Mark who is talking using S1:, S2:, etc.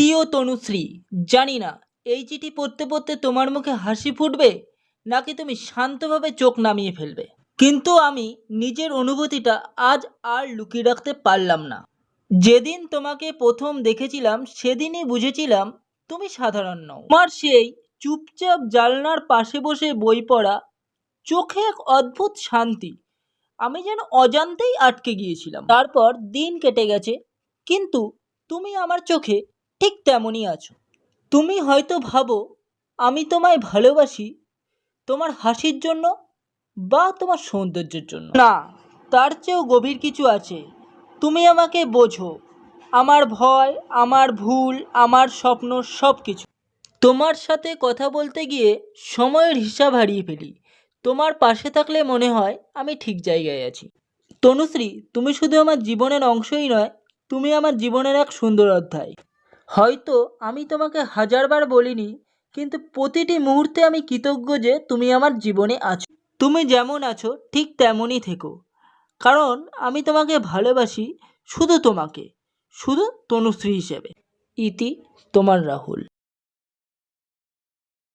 S1: প্রিয় তনুশ্রী জানি না, এই চিঠি পড়তে পড়তে তোমার মুখে হাসি ফুটবে, নাকি তুমি শান্তভাবে চোখ নামিয়ে ফেলবে? কিন্তু আমি নিজের অনুভূতিটা আজ আর লুকিয়ে রাখতে পারলাম না। যেদিন তোমাকে প্রথম দেখেছিলাম, সেদিনই বুঝেছিলাম তুমি সাধারণ নও। তোমার সেই চুপচাপ জালনার পাশে বসে বই পড়া, চোখে এক অদ্ভুত শান্তি, আমি যেন অজান্তেই আটকে গিয়েছিলাম। তারপর দিন কেটে গেছে, কিন্তু তুমি আমার চোখে ঠিক তেমনই আছো। তুমি হয়তো ভাবো আমি তোমায় ভালোবাসি তোমার হাসির জন্য বা তোমার সৌন্দর্যের জন্য। না। তার চেয়েও গভীর কিছু আছে। তুমি আমাকে বোঝো আমার ভয় আমার ভুল আমার স্বপ্ন সব কিছু তোমার সাথে কথা বলতে গিয়ে সময়ের হিসাব হারিয়ে ফেলি। তোমার পাশে থাকলে মনে হয় আমি ঠিক জায়গায় আছি। তনুশ্রী তুমি শুধু আমার জীবনের অংশই নয় তুমি আমার জীবনের এক সুন্দর অধ্যায়। হয়তো আমি তোমাকে হাজারবার বলিনি, কিন্তু প্রতিটি মুহূর্তে আমি কৃতজ্ঞ যে তুমি আমার জীবনে আছো। তুমি যেমন আছো, ঠিক তেমনই থেকো। কারণ আমি তোমাকে ভালোবাসি শুধু তোমাকে, শুধু তনুশ্রী হিসেবে। ইতি তোমার রাহুল।